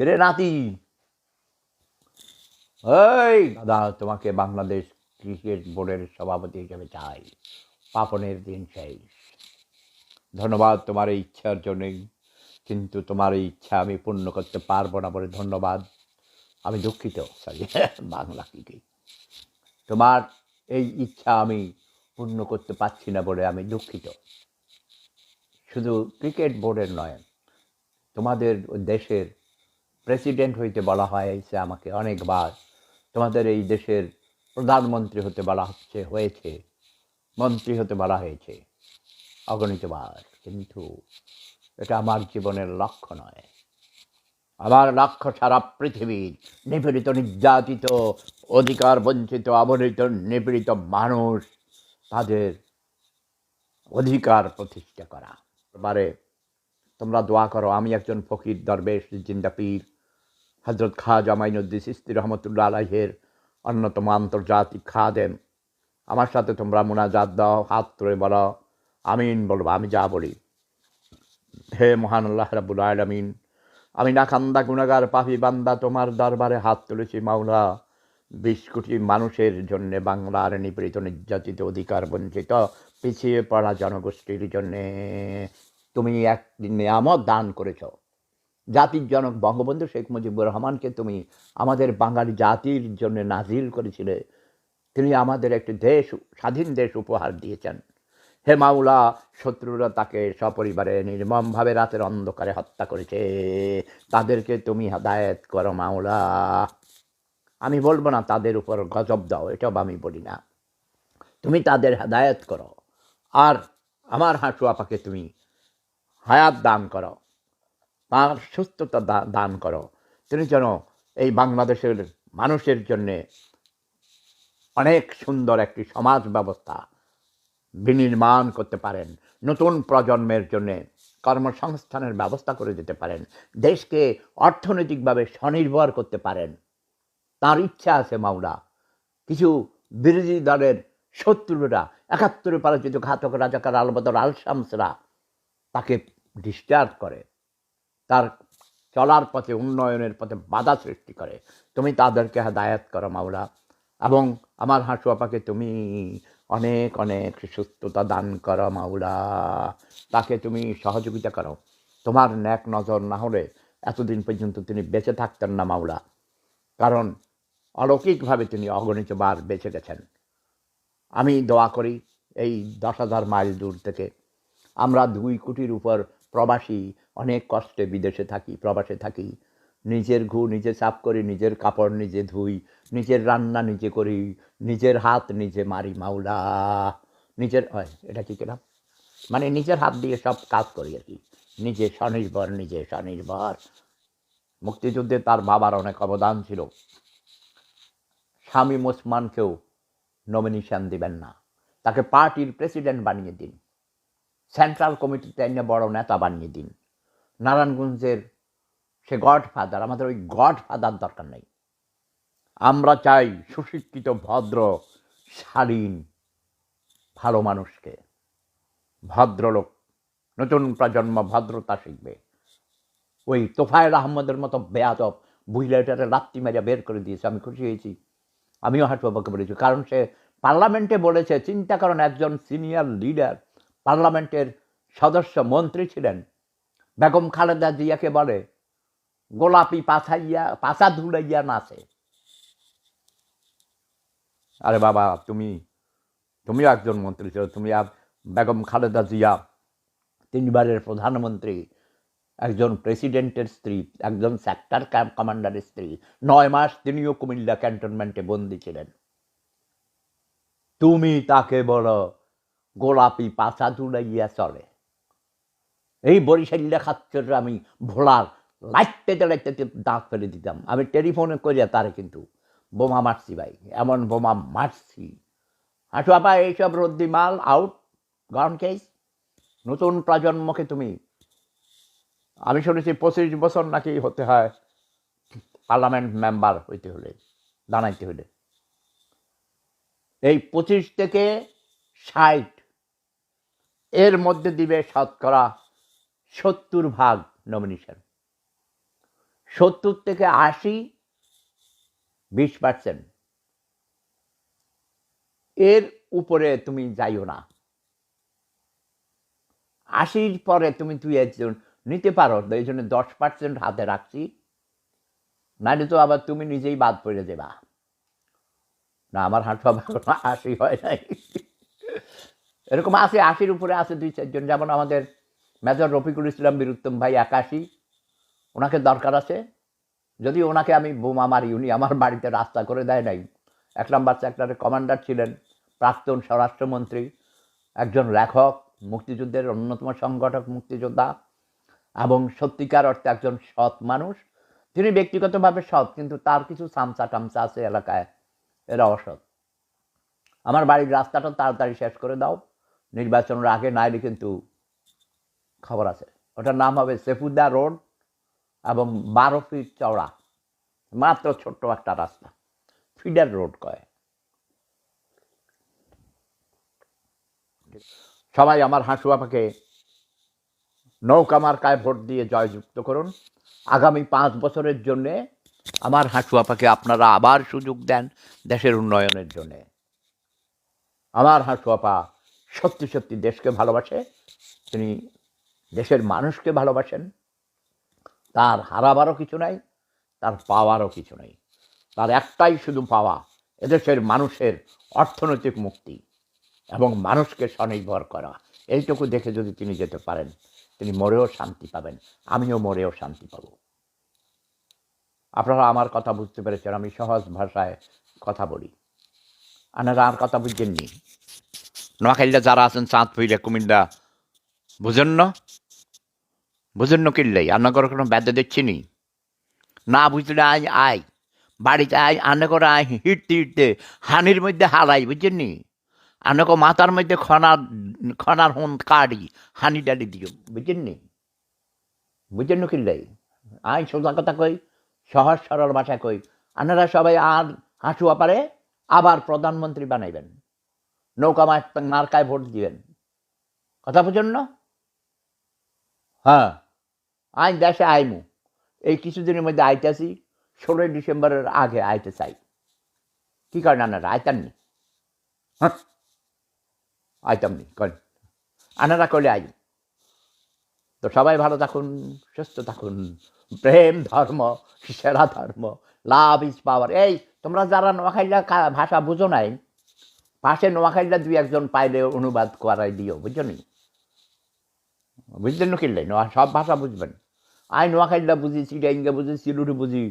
কিরে নাতি। এই দাদা, তোমাকে বাংলাদেশ ক্রিকেট বোর্ডের সভাপতি হিসেবে চাই। পাপনের দিন শেষ। ধন্যবাদ তোমার এই ইচ্ছার জন্যই। কিন্তু তোমার এই ইচ্ছা আমি পূর্ণ করতে পারব না বলে ধন্যবাদ। আমি দুঃখিত, সরি, বাংলা কি তোমার এই ইচ্ছা আমি পূর্ণ করতে পারছি না বলে আমি দুঃখিত। শুধু ক্রিকেট বোর্ডের নয়, তোমাদের দেশের প্রেসিডেন্ট হইতে বলা হয়েছে আমাকে অনেকবার। তোমাদের এই দেশের প্রধানমন্ত্রী হতে বলা হচ্ছে, হয়েছে। মন্ত্রী হতে বলা হয়েছে, অগণিতবার। কিন্তু এটা আমার জীবনের লক্ষ্য নয়। আমার লক্ষ্য সারা পৃথিবীর নিপীড়িত, নির্যাতিত, অধিকার বঞ্চিত, অবহেলিত, নিপীড়িত মানুষ, তাদের অধিকার প্রতিষ্ঠা করা। এবারে তোমরা দোয়া করো, আমি একজন ফকির, দরবেশ, জিন্দা পীর হজরত খা জামাইনুদ্দিন সিস্তি রহমতুল্লা আলাহের অন্যতম আন্তর্জাতিক খাদেম। আমার সাথে তোমরা মোনাজাত দাও, হাত তুলে বলো, আমিন বলব, আমি যা বলি। হে মহান আল্লাহ রাবুল আলমিন, আমি না খান্দা গুণাগার পাপি বান্দা, তোমার দরবারে হাত তুলেছি মাওলা। বিশ কোটি মানুষের জন্যে বাংলার নিপীড়িত নির্যাতিত অধিকার বঞ্চিত, পিছিয়ে পড়া জনগোষ্ঠীর জন্যে তুমি এক নিয়ামত দান করেছ। জাতির জনক বঙ্গবন্ধু শেখ মুজিবুর রহমানকে তুমি আমাদের বাঙালি জাতির জন্য নাজিল করেছিলে। তিনি আমাদের একটি দেশ, স্বাধীন দেশ উপহার দিয়েছেন। হে মাওলা, শত্রুরা তাকে সপরিবারে নির্মমভাবে রাতের অন্ধকারে হত্যা করেছে। তাদেরকে তুমি হেদায়েত করো মাওলা। আমি বলব না তাদের উপর গজব দাও এটাও আমি বলি না। তুমি তাদের হেদায়েত করো। আর আমার হাঁটু আপাকে তুমি হায়াত দান করো। তার সুস্থতা দান করো। তিনি যেন এই বাংলাদেশের মানুষের জন্যে অনেক সুন্দর একটি সমাজ ব্যবস্থা বিনির্মাণ করতে পারেন, নতুন প্রজন্মের জন্যে কর্মসংস্থানের ব্যবস্থা করে দিতে পারেন, দেশকে অর্থনৈতিকভাবে স্বনির্ভর করতে পারেন। তার ইচ্ছা আছে মাওলা। কিছু বিরোধী দলের শত্রুরা, একাত্তরে পরাজিত ঘাতক রাজাকার আলবদর আল শামসরা তাকে ডিস্টার্ব করে। তার চলার পথে, উন্নয়নের পথে বাধা সৃষ্টি করে। তুমি তাদেরকে হেদায়াত করো, মাওলা। এবং আমার হাঁসু আপাকে তুমি অনেক অনেক সুস্থতা দান করো, মাওলা। তাকে তুমি সহযোগিতা করো। তোমার ন্যাক নজর না হলে এতদিন পর্যন্ত তিনি বেঁচে থাকতেন না, মাওলা। কারণ অলৌকিকভাবে তিনি অগণিতবার বেঁচে গেছেন। আমি দোয়া করি এই দশ হাজার মাইল দূর থেকে। আমরা দুই কোটির উপর প্রবাসী, অনেক কষ্টে বিদেশে থাকি, প্রবাসে থাকি। নিজের ঘু, নিজে সাফ করি, নিজের কাপড় নিজে ধুই, নিজের রান্না নিজে করি, নিজের হাত নিজে মারি, মাওলা। নিজের এটা কি কেনা মানে নিজের হাত দিয়ে সব কাজ করি আর কি। নিজে স্বনির্ভর নিজে স্বনির্ভর। মুক্তিযুদ্ধে তার বাবার অনেক অবদান ছিল। স্বামী ওসমানকেও নমিনেশন দিবেন না। তাকে পার্টির প্রেসিডেন্ট বানিয়ে দিন। সেন্ট্রাল কমিটিতে এনে বড় নেতা বানিয়ে দিন। নারায়ণগঞ্জের সে গড ফাদার আমাদের ওই গড ফাদার দরকার নেই। আমরা চাই সুশিক্ষিত, ভদ্র, শালীন, ভালো মানুষকে। ভদ্রলোক, নতুন প্রজন্ম ভদ্রতা শিখবে। ওই তোফায়েল আহমদের মতো বেয়াদব বুঝলেটারে লাত্তি মেরে বের করে দিয়েছে, আমি খুশি হয়েছি। আমিও হাটবাবাকে বলেছি কারণ সে পার্লামেন্টে বলেছে, চিন্তা করেন একজন সিনিয়র লিডার পার্লামেন্টের সদস্য মন্ত্রী ছিলেন। বেগম খালেদা জিয়াকে বলে, গোলাপি পাছাইয়া, পাছা ধুলাইয়া নাচে। আরে বাবা, তুমি, তুমিও একজন মন্ত্রী ছিল, তুমি বেগম খালেদা জিয়া তিনবারের প্রধানমন্ত্রী, একজন প্রেসিডেন্টের স্ত্রী, একজন সেক্টর কমান্ডারের স্ত্রী, নয় মাস তিনিও কুমিল্লা ক্যান্টনমেন্টে বন্দী ছিলেন। তুমি তাকে বলো গোলাপি পাছা তুলাইয়া চলে। এই বরিশাল্লা খাচ্ছর আমি ভোলার লাইটতে লাইটতে দাঁত ফেলে দিতাম। আমি টেলিফোনে করিয়া তারে কিন্তু বোমা মারছি ভাই, এমন বোমা মারছি। হাঁটু আপা এইসব রদ্দি মাল আউট গন কেস নতুন প্রজন্মকে তুমি, আমি শুনেছি পঁচিশ বছর নাকি হতে হয় পার্লামেন্ট মেম্বার হইতে হলে, দাঁড়াইতে হলে। এই পঁচিশ থেকে ষাট এর মধ্যে দিবে শতকরা সত্তর ভাগ নমিনেশন সত্তর থেকে আশি বিশ পার্সেন্ট এর উপরে তুমি যাইও না। আশির পরে তুমি তুই একজন নিতে পারো এই জন্য দশ পার্সেন্ট হাতে রাখছি। নাহলে তো আবার তুমি নিজেই বাদ পড়ে দেবা। না, আমার হাঁটু আবার আশি হয় নাই। এরকম আছে, আশির উপরে আছে, দুই চারজন যেমন আমাদের মেজর রফিকুল ইসলাম বীরুত্তম ভাই একাশি। ওনাকে দরকার আছে। যদি ওনাকে আমি বোমা মারি, উনি আমার বাড়িতে রাস্তা করে দেয় নাই। এক নাম্বার সেক্টরের কমান্ডার ছিলেন প্রাক্তন স্বরাষ্ট্রমন্ত্রী, একজন লেখক, মুক্তিযুদ্ধের অন্যতম সংগঠক, মুক্তিযোদ্ধা, এবং সত্যিকার অর্থে একজন সৎ মানুষ। তিনি ব্যক্তিগতভাবে সৎ, কিন্তু তার কিছু সামসা টামসা আছে এলাকায়। এরা অসৎ। আমার বাড়ির রাস্তাটা তাড়াতাড়ি শেষ করে দাও। নির্বাচনের আগে নাইলে কিন্তু খবর আছে। ওটার নাম হবে সেফুদ্দা রোড এবং বারো ফিট চওড়া, মাত্র ছোট্ট একটা রাস্তা। ফিডার রোড কয়? সবাই আমার হাঁসুয়াপাকে নৌকা মার্কায় ভোট দিয়ে জয়যুক্ত করুন। আগামী পাঁচ বছরের জন্যে আমার হাঁসুয়াপাকে আপনারা আবার সুযোগ দেন দেশের উন্নয়নের জন্যে। আমার হাঁসুয়াপা সত্যি সত্যি দেশকে ভালোবাসে, তিনি দেশের মানুষকে ভালোবাসেন। তার হারাবারও কিছু নাই, তার পাওয়ারও কিছু নেই। তার একটাই শুধু পাওয়া, এদেশের মানুষের অর্থনৈতিক মুক্তি এবং মানুষকে স্বনির্ভর করা। এইটুকু দেখে যদি তিনি যেতে পারেন, তিনি মরেও শান্তি পাবেন, আমিও মরেও শান্তি পাব। আপনারা আমার কথা বুঝতে পেরেছেন, আমি সহজ ভাষায় কথা বলি। আপনারা আর কথা বুঝছেননি নোয়াখালীরা যারা আছেন, চাঁদ ফুইলে, কুমিল্লা, বুঝেন না? বুঝেন না কিনলেই আপনার কোনো ব্যাধ দেখছি নি? না বুঝলে আয় আয়। বাড়িতে আয়, আনে করে আয়, হিটতে হিটতে। হানির মধ্যে হারাই বুঝছেন নি? আনকো মাথার মধ্যে খনার খনার হন কাড়ি, হানি ডালি দিও বুঝছেন নি? বুঝছেন না কিনলেই আয়, সোজা কথা কই, সহজ সরল ভাষা কই। আপনারা সবাই আর হাঁসুয়া পারে, আবার প্রধানমন্ত্রী বানাইবেন। নৌকা মার্কায় ভোট দিবেন। কথা বুঝেন না? হ্যাঁ। আইন দেশে আইমু। এই কিছুদিনের মধ্যে আইতাছি, ষোলোই ডিসেম্বরের আগে আইতে চাই। কি করেন আপনারা আইতাননি হ্যাঁ। আইতামনি করেন আনারা করলে আই তো সবাই ভালো থাকুন, সুস্থ থাকুন। প্রেম ধর্ম, সেরা ধর্ম, লাভ ইজ পাওয়ার। এই, তোমরা যারা নোয়াখাইলা ভাষা বুঝো নাই পাশে নোয়াখালীটা দুই একজন পাইলে অনুবাদ করাই দিও, বুঝছ নি? বুঝলেন নোয়া সব ভাষা বুঝবেন। আই নোয়াখালীটা বুঝি চিটাইঙ্গা বুঝি সিলুটি বুঝি